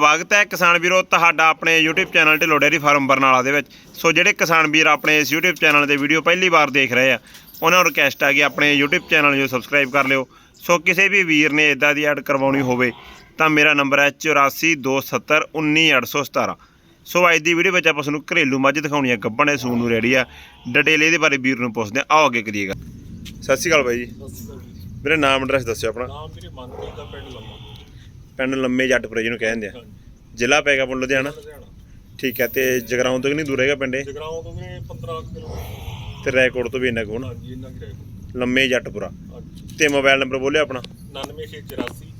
ਸਵਾਗਤ ਹੈ ਕਿਸਾਨ ਵੀਰੋ ਤੁਹਾਡਾ ਆਪਣੇ YouTube channel Dhillon dairy farm Barnala ਦੇ ਵਿੱਚ। ਸੋ ਜਿਹੜੇ ਕਿਸਾਨ ਵੀਰ ਆਪਣੇ ਇਸ YouTube ਚੈਨਲ ਦੇ ਵੀਡੀਓ ਪਹਿਲੀ ਵਾਰ ਦੇਖ ਰਹੇ ਆ ਉਹਨਾਂ ਨੂੰ ਰਿਕਵੈਸਟ ਆ ਕਿ ਆਪਣੇ YouTube ਚੈਨਲ ਨੂੰ ਸਬਸਕ੍ਰਾਈਬ ਕਰ ਲਿਓ। ਸੋ ਕਿਸੇ ਵੀ ਵੀਰ ਨੇ ਇਦਾਂ ਦੀ ਐਡ ਕਰਵਾਉਣੀ ਹੋਵੇ ਤਾਂ ਮੇਰਾ ਨੰਬਰ ਹੈ 8427191817 ਸੋ ਅੱਜ ਦੀ ਵੀਡੀਓ ਵਿੱਚ ਆਪਾਂ ਤੁਹਾਨੂੰ ਘਰੇਲੂ ਮੱਝ ਦਿਖਾਉਣੀ ਹੈ ਗੱਬਣ ਦੇ ਸੂਣ ਨੂੰ ਰੈਡੀ ਆ। ਡਿਟੇਲ ਇਹਦੇ ਬਾਰੇ ਵੀਰ ਨੂੰ ਪੁੱਛਦੇ ਆ। ਆਓ ਅੱਗੇ ਕਰੀਏਗਾ ਸਤਿ ਸ਼੍ਰੀ ਅਕਾਲ ਬਾਈ ਜੀ। ਮੇਰਾ ਨਾਮ ਐਡਰੈਸ ਦੱਸਿਓ ਆਪਣਾ। ਨਾਮ ਮੇਰੇ ਮਨਪ੍ਰੀਤ ਦਾ ਪਿੰਡ ਲੰਮਾ। ਪਿੰਡ ਲੰਮੇ ਜੱਟਪੁਰੇ ਜਿਹਨੂੰ ਕਹਿੰਦੇ ਆ। ਜ਼ਿਲ੍ਹਾ ਪੈਗਾ ਪੁੰਡ ਲੁਧਿਆਣਾ? ਠੀਕ ਹੈ ਤੇ ਜਗਰਾਉਂ ਤੋਂ ਕਿ ਨਹੀਂ ਦੂਰ ਹੈਗਾ ਪਿੰਡੇ ਜਗਰਾਉਂ ਤੋਂ ਵੀ 15 ਕਿਲੋਮੀਟਰ। ਤੇ ਰੈਕੋਰਡ ਤੋਂ ਵੀ ਇੰਨਾ ਕੁ ਹੋਣਾ? ਹਾਂਜੀ ਇੰਨਾ ਕਿ ਰਹੇਗਾ ਲੰਮੇ ਜੱਟਪੁਰਾ। ਤੇ ਮੋਬਾਈਲ ਨੰਬਰ ਬੋਲਿਓ ਆਪਣਾ। 9684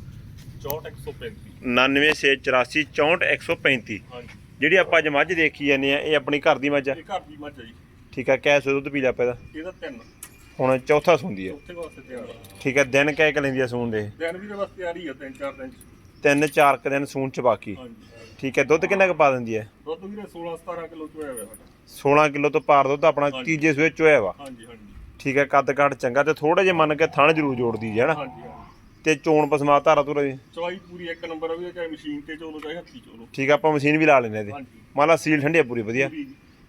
64135 99684 ਹਾਂਜੀ। ਜਿਹੜੀ ਆਪਾਂ ਅੱਜ ਮੱਝ ਦੇਖੀ ਜਾਂਦੇ ਆ ਇਹ ਆਪਣੀ ਘਰ ਦੀ ਮੱਝ ਆ। ਇਹ ਘਰ ਦੀ ਮੱਝ ਹੈ ਜੀ। ਠੀਕ ਹੈ ਕੈਸ ਦੁੱਧ ਪੀ ਲਿਆ ਪੈਦਾ ਇਹਦਾ। ਤਿੰਨ। ਹੁਣ ਚੌਥਾ ਸੁੰਦੀ ਹੈ ਚੌਥੇ ਵਾਸਤੇ ਤਿਆਰ ਆ। ਠੀਕ ਹੈ ਦਿਨ ਕਹਿ ਕੇ ਲੈਂਦੀ ਆ ਸੂਣ ਦੇ? ਦਿਨ ਵੀ ਦੇ ਵਾਸਤੇ ਤਿਆਰੀ ਆ ਤਿੰਨ ਚਾਰ ਦਿਨ ਤਿੰਨ ਚਾਰ ਕੁ ਦਿਨ ਸੂਣ ਚ ਬਾਕੀ। ਹਾਂਜੀ। ਠੀਕ ਹੈ ਦੁੱਧ ਕਿੰਨਾ ਕੁ ਪਾ ਦਿੰਦੀ ਹੈ? ਦੁੱਧ ਵੀਰੇ 16 17 ਕਿਲੋ ਚੋਇਆ ਹੋਇਆ ਸਾਡਾ। 16 ਕਿਲੋ ਤੋਂ ਪਾਰ ਦੁੱਧ ਆਪਣਾ। ਤੀਜੇ ਸੂਏ ਚੋਇਆ ਵਾ। ਹਾਂਜੀ ਹਾਂਜੀ। ਠੀਕ ਹੈ ਕੱਦ ਕਾਠ ਚੰਗਾ ਤੇ ਥੋੜੇ ਜਿਹਾ ਮੰਨ ਕੇ ਥਣ ਜ਼ਰੂਰ ਜੋੜਦੀ ਹੈ ਨਾ? ਹਾਂਜੀ ਹਾਂਜੀ। ਤੇ ਚੋਣ ਪਸਮਾ ਧਾਰਾ ਧੁਰਾ ਦੀ? ਚਵਾਈ ਪੂਰੀ ਇੱਕ ਨੰਬਰ ਆ ਵੀ ਚਾਹੇ ਮਸ਼ੀਨ ਤੇ ਚੋਲੋ ਚਾਹੇ ਹੱਥੀ ਚੋਲੋ। ਠੀਕ ਆ ਆਪਾਂ ਮਸ਼ੀਨ ਵੀ ਲਾ ਲੈਨੇ ਇਹਦੀ। ਹਾਂਜੀ। ਮੰਨ ਲਾ ਸੀਲ ਠੰਡੀ ਆ ਪੂਰੀ ਵਧੀਆ। ਪੂਰੀ,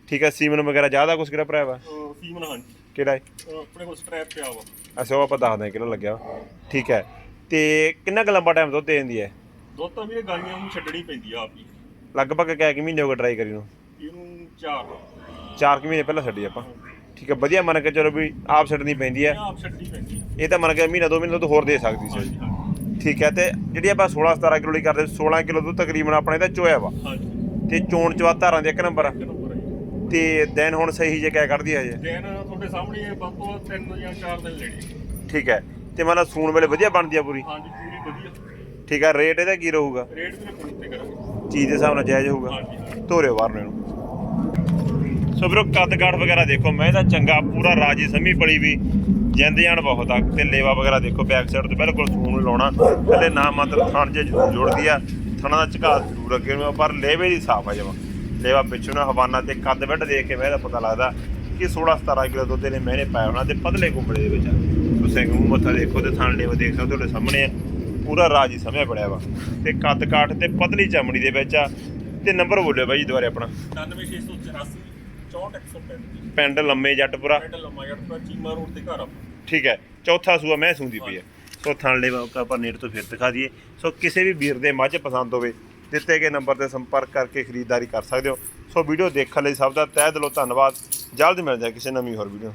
ਠੀਕ ਹੈ ਸੀਮਨ ਵਗੈਰਾ ਜ਼ਿਆਦਾ ਕੁਛ ਕਿਹੜਾ ਭਰਾਵਾ ਅਹ, ਸੀਮਨ ਹਾਂਜੀ। ਕਿਹੜਾ ਹੈ? ਅਹ, ਆਪਣੇ ਕੋਲ ਸਟ੍ਰੈਪ ਪਿਆ ਵਾ। ਅੱਛਾ ਉਹ ਆਪਾਂ ਦੱਸਦੇ ਹਾਂ ਕਿਹੜਾ ਲੱਗਿਆ ਵਾ। ਠੀਕ ਹੈ ਤੇ ਕਿੰਨਾ ਕੁ ਲੰਬਾ ਟਾਈਮ ਦੁੱਧ ਦੇ ਦਿੰਦੀ ਹੈ? ਦੁੱਧ ਤਾਂ ਵੀਰੇ ਗਾਈਆਂ ਨੂੰ ਛੱਡਣੀ ਪੈਂਦੀ ਆ ਆਪ ਹੀ। ਲਗਭਗ ਕਿਆ ਕਿ ਮਹੀਨੇ ਹੋ ਗਏ ਟਰਾਈ ਕਰੀ ਨੂੰ। ਇਹਨੂੰ ਚਾਰ। 4 ਕੁ ਮਹੀਨੇ ਪਹਿਲਾਂ ਛੱਡੀ ਆਪਾਂ। ਠੀਕ ਹੈ ਵਧੀਆ ਮੰਨ ਕੇ ਚਲੋ ਵੀ ਆਪ ਛੱਡਣੀ ਪੈਂਦੀ ਹੈ ਆਪ ਛੱਡਣੀ ਪੈਂਦੀ ਆ। ਇਹ ਤਾਂ ਮੰਨ ਕੇ ਮਹੀਨਾ ਦੋ ਮਹੀਨੇ ਤੋਂ ਹੋਰ ਦੇ ਸਕਦੀ ਸੀ। ਹਾਂਜੀ ਹਾਂਜੀ। ਠੀਕ ਹੈ ਤੇ ਜਿਹੜੀ ਆਪਾਂ 16 17 ਕਿਲੋ ਲਈ ਕਰਦੇ 16 ਕਿਲੋ ਦੁੱਧ ਤਕਰੀਬਨ ਆਪਣੇ ਤਾਂ ਚੋਇਆ ਵਾ। ਹਾਂਜੀ। ਤੇ ਚੋਣ ਚਵਾ ਧਾਰਾਂ ਦੇ ਇੱਕ ਨੰਬਰ। ਆ। ਇੱਕ ਨੰਬਰ ਹੈ ਜੀ। ਤੇ ਦਿਨ ਹੁਣ ਸਹੀ ਜੇ ਕਿਆ ਕਰਦੀ ਹੈ ਜੇ ਦਿਨ ਤੁਹਾਡੇ ਸਾਹਮਣੇ ਇਹ ਵੱਧ ਤੋਂ ਵੱਧ ਤਿੰਨ ਜਾਂ ਚਾਰ ਦਿਨ ਲੈਣੇ। ਠੀਕ ਹੈ ਤੇ ਮੰਨ ਲਾ ਸੂਣ ਵੇਲੇ ਵਧੀਆ ਬਣਦੀ ਆ ਪੂਰੀ। ਹਾਂਜੀ ਪੂਰੀ ਵਧੀਆ। ਠੀਕ ਹੈ ਰੇਟ ਇਹਦਾ ਕੀ ਰਹੂਗਾ? ਰੇਟ ਵੀ ਫੋਨ ਤੇ ਕਰਾਂਗੇ। ਚੀਜ਼ ਦੇ ਹਿਸਾਬ ਨਾਲ ਜਾਇਜ਼ ਹੋਊਗਾ। ਧੋਰਿਓ ਬਾਹਰ ਨੂੰ। ਇਹਨੂੰ ਸੋ ਵੀਰੋ ਕੱਦ ਕਾਠ ਵਗੈਰਾ ਦੇਖੋ ਮੈਂ ਤਾਂ ਚੰਗਾ ਪੂਰਾ ਰਾਜੀ ਸਮੀ ਪੜੀ ਵੀ। ਜਿੰਦ ਜਾਨ ਬਹੁਤ ਆ ਤੇ ਲੇਵਾ ਵਗੈਰਾ ਦੇਖੋ ਬੈਕ ਸਾਈਡ ਤੇ ਬਿਲਕੁਲ ਸੂਣ ਨੂੰ ਲਾਉਣਾ। ਕੱਲੇ ਨਾ ਮਾਤਰ ਥਣ ਜੇ ਜੋੜਦੀ ਆ। ਥਣਾ ਦਾ ਝਕਾ ਜ਼ਰੂਰ ਅੱਗੇ ਨੂੰ ਆ, ਪਰ ਲੇਵੇ ਦੀ ਸਾਫ਼ ਆ ਜਮਾ। ਲੇਵਾ ਪਿੱਛੋਂ ਨਾ ਹਵਾਨਾ ਤੇ ਕੱਦ ਵੱਡ ਦੇਖ ਕੇ ਮੈਂ ਇਹਦਾ ਪਤਾ ਲੱਗਦਾ ਕਿ 16 17 ਕਿਲੋ ਦੁੱਧ ਨੇ ਮੈਨੇ ਪਾਇਆ ਹੋਣਾ ਤੇ ਪਤਲੇ ਕੁੰਬਲੇ ਦੇ ਵਿੱਚ ਆ। ਤੁਸੀਂ ਮੂੰਹ ਮੱਥਾ ਦੇਖੋ ਤੇ ਥਣ ਲੇਵਾ ਦੇਖ ਸਕਦੇ ਹੋ ਤੁਹਾਡੇ ਸਾਹਮਣੇ ਆ। ਪੂਰਾ ਰਾਜੀ ਸਮਿਆ ਬੜਿਆ ਵਾ। ਤੇ ਕੱਦ ਕਾਠ ਤੇ ਪਤਲੀ ਚਮੜੀ ਦੇ ਵਿੱਚ ਆ। ਤੇ ਨੰਬਰ ਬੋਲਿਓ ਬਾਈ ਜੀ ਦੁਬਾਰੇ ਆਪਣਾ। 99684 64135 ਪਿੰਡ ਲੰਮੇ ਜੱਟਪੁਰਾ। ਪਿੰਡ ਲੰਮਾ ਜੱਟ ਦਾ ਚੀਮਾ ਰੋਡ ਤੇ ਘਰ ਆ। ਠੀਕ ਹੈ। ਚੌਥਾ ਸੂਆ ਮੈਂ ਸੂੰਦੀ ਪਈ ਹੈ ਸੋ ਥਣ ਲੈ ਆਪਾਂ ਨੇੜ ਤੋਂ ਫਿਰ ਦਿਖਾ ਦਈਏ। ਸੋ ਕਿਸੇ ਵੀ ਵੀਰ ਦੇ ਮੱਝ ਪਸੰਦ ਹੋਵੇ ਦਿੱਤੇ ਗਏ ਨੰਬਰ ਤੇ ਸੰਪਰਕ ਕਰਕੇ ਖਰੀਦਦਾਰੀ ਕਰ ਸਕਦੇ ਹੋ। ਸੋ ਵੀਡੀਓ ਦੇਖਣ ਲਈ ਸਭ ਦਾ ਤਹਿ ਦਿਲੋਂ ਧੰਨਵਾਦ। ਜਲਦ ਮਿਲਦੇ ਹਾਂ ਕਿਸੇ ਨਵੀਂ ਹੋਰ ਵੀਡੀਓ